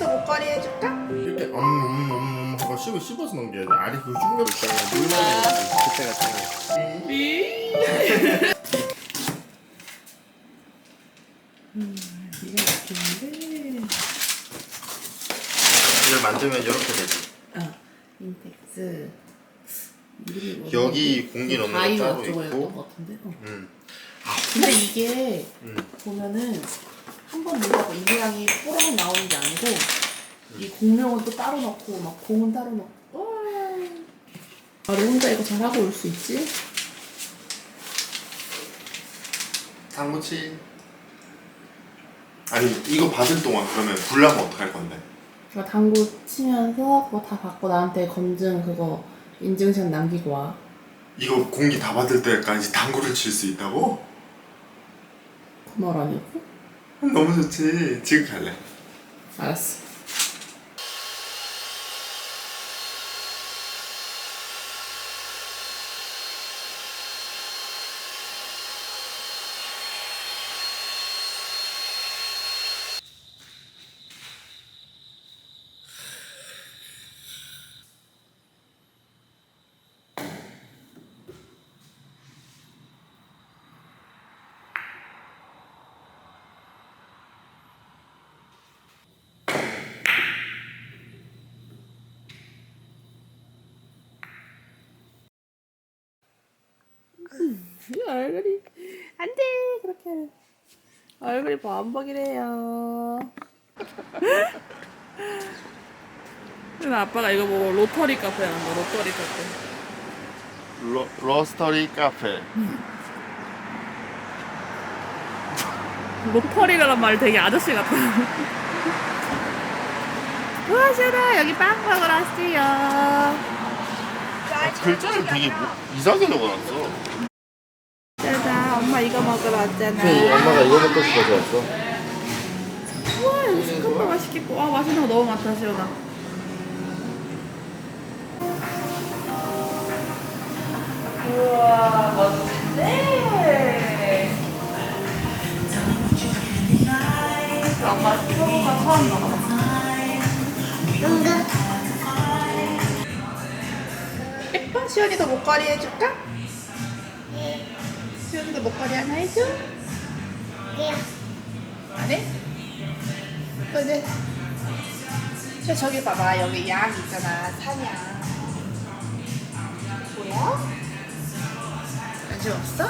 시연이도 목걸이 해줄까? 이렇게 엄엄엄엄 하고 씹어 씹어서 넘겨야 돼. 알이 그 흉내 있잖아. 그때가 짱이야. 이거. 이걸 만들면 이렇게 되지. 아, 인텍스. 이름이? 여기 공기 넣는 거 바이오 따로 있고. 것 같은데. 어. 음. 근데 이게 음. 보면은 한 번 넣다가 이 모양이 뽀록 나오는 게 아니고 이 공명은 또 따로 넣고 막 공은 따로 넣고. 와. 나를 혼자 이거 잘하고 올 수 있지? 상무치. 아니 이거 받을 동안 그러면 불나면 어떡할 건데? 나 당구 치면서 그거 다 받고 나한테 검증 그거 인증샷 남기고 와. 이거 공기 다 받을 때까지 당구를 칠 수 있다고? 그 말 아니었고? 너무 좋지. 지금 갈래. 알았어. 이 얼굴이 안돼 그렇게 얼굴이 범벅이래요. 그래서 아빠가 이거 보고 로터리 카페 하는 거 로터리 카페. 로, 로스터리 카페. 로터리라는 말 되게 아저씨 같아. 우와시라 여기 빵 먹으러 왔어요. 글자를 되게 뭐, 이상하게 적어놨어. 이거 먹으러 왔잖아. 엄마가 이거 먹고 싶어서 왔어. 우와 여기 스카파 맛있겠고 와 맛있는 거 너무 많다 시원아. 우와 멋진데. 엄마 스카파 처음 먹어봤어. 예뻐? 시연이도 목걸이 해줄까? 시연이도 목걸이 하나 해줘? 안 해? 근데 저 저기 봐봐 여기 양 있잖아 산양 보여? 관심 없어?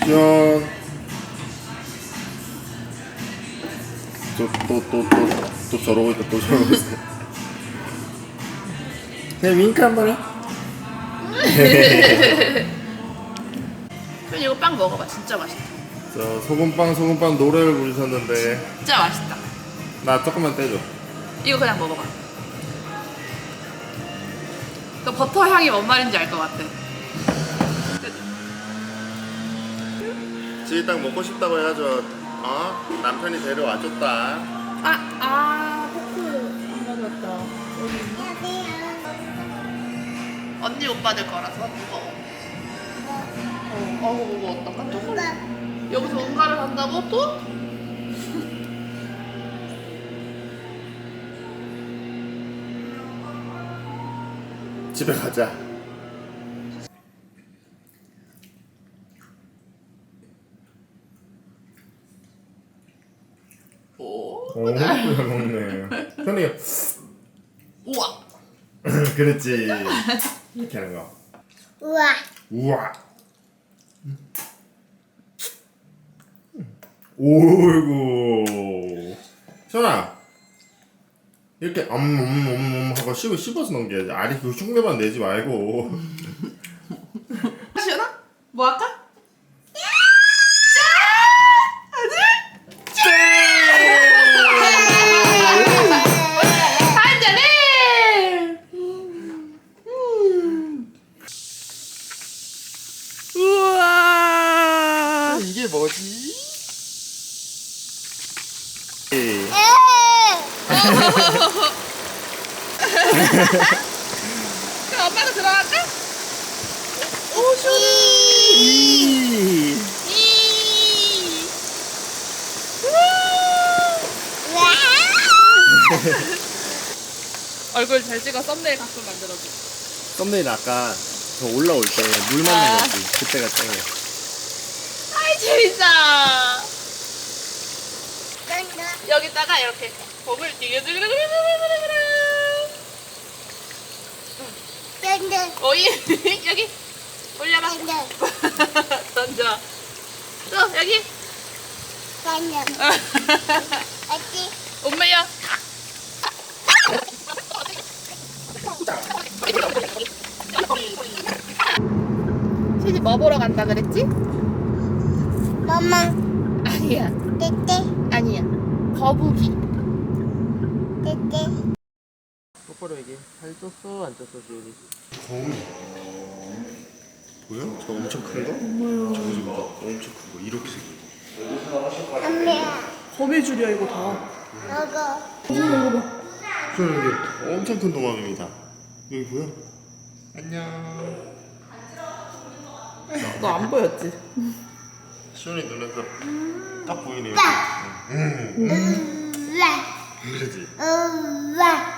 짠. 또 또 또 또 또 저러고 있다 또 저러고 있어. 그냥 윙크 한 번 해. 그럼 이거 빵 먹어봐. 진짜 맛있다. 자 소금빵 소금빵 노래를 부르셨는데. 진짜 맛있다. 나 조금만 떼줘. 이거 그냥 먹어봐. 그 버터 향이 뭔 말인지 알 것 같아. 지금 딱 먹고 싶다고 해가지고 어? 남편이 데려와줬다. 아, 아, 언니 오빠들 거라서 무거워. 어, 어우 무거웠다. 깜짝. 여기서 응가를 한다고 또? 집에 가자. 오. 오, 잘 먹네. 현이가 우와. 그렇지. 이렇게 하는 거. 우와. 우와. 오이고. 현아. 이렇게 엄엄엄엄 하고 씹어 씹어서 넘겨야지. 알이 그 흉내만 내지 말고. 시연아? 뭐 할까? 그럼 엄마가 들어갈까? 오쇼! 우와. 얼굴 잘 찍어 썸네일 가끔 만들어줘. 썸네일 아까 저 올라올 때 물 아. 맞는 거지. 그때가 짱이야. 아이, 재밌어. 여기다가 이렇게 봄을 뒤에 들그르그르그르그르 그드. 오이 여기 올려봐. 던져. 또 여기. 엄마야. 시집 뭐 보러 간다 그랬지? 아니야. 아니야. 거북이. 똑바로 얘기해. 잘 쪘어? 안 쪘어, 지훈이? 거미. 보여? 저 엄청 큰 거? 저거 지금 봐. 엄청 큰 거. 이렇게 생긴 거. 거미줄이야 이거 다. 저는 이게 엄청 큰 도마뱀이다. 여기 보여? 안녕. 너 안 보였지? 시원이 눈에서 딱 보이네. 여기. 응. 그러지. 눈진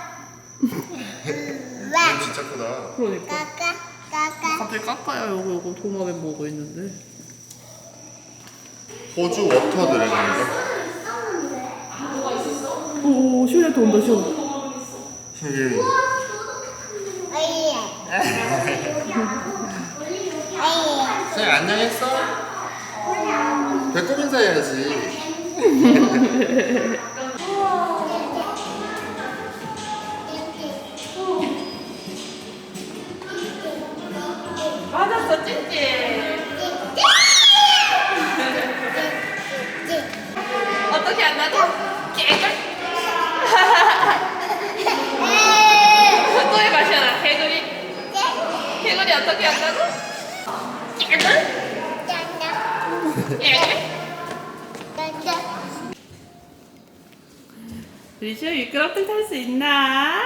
짜 크다. 그러니까. 갑자기 깎아야 요거 요거 도마뱀 보고 있는데. 호주 워터 드래곤인가? 오 시원이한테 온다 시원. 여기 쟤 안녕했어? 배꼽 인사해야지. 개구리 어떻게 한다고? 리시아 미끄럽게 탈수 있나?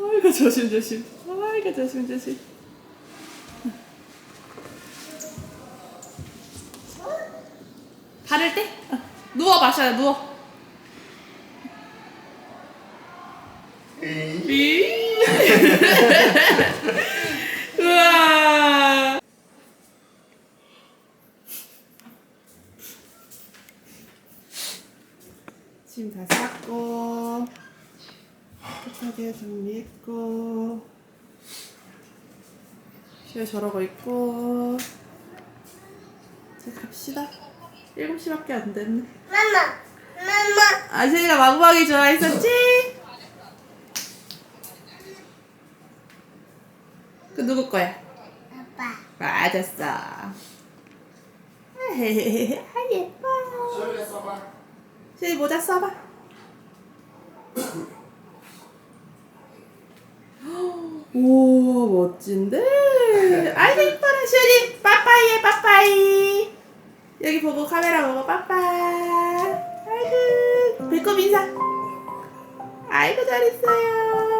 아이고 조심조심 아이고 조심조심 바를 때? 어, 누워 마셔요 누워 이. 우와 짐 다 쌌고 깨끗하게 정리했고 시에 저러고 있고 이제 갑시다. 7시밖에 안 됐네. 아시이가 마구마기 좋아했었지? 그 누구 거야? 맞았어. 아 예뻐. 시이 모자 써봐 오 멋진데? 아이고 이뻐라 슈리. 빠빠이해 빠빠이. 여기 보고 카메라 보고 빠빠 아이고 배꼽 인사. 아이고 잘했어요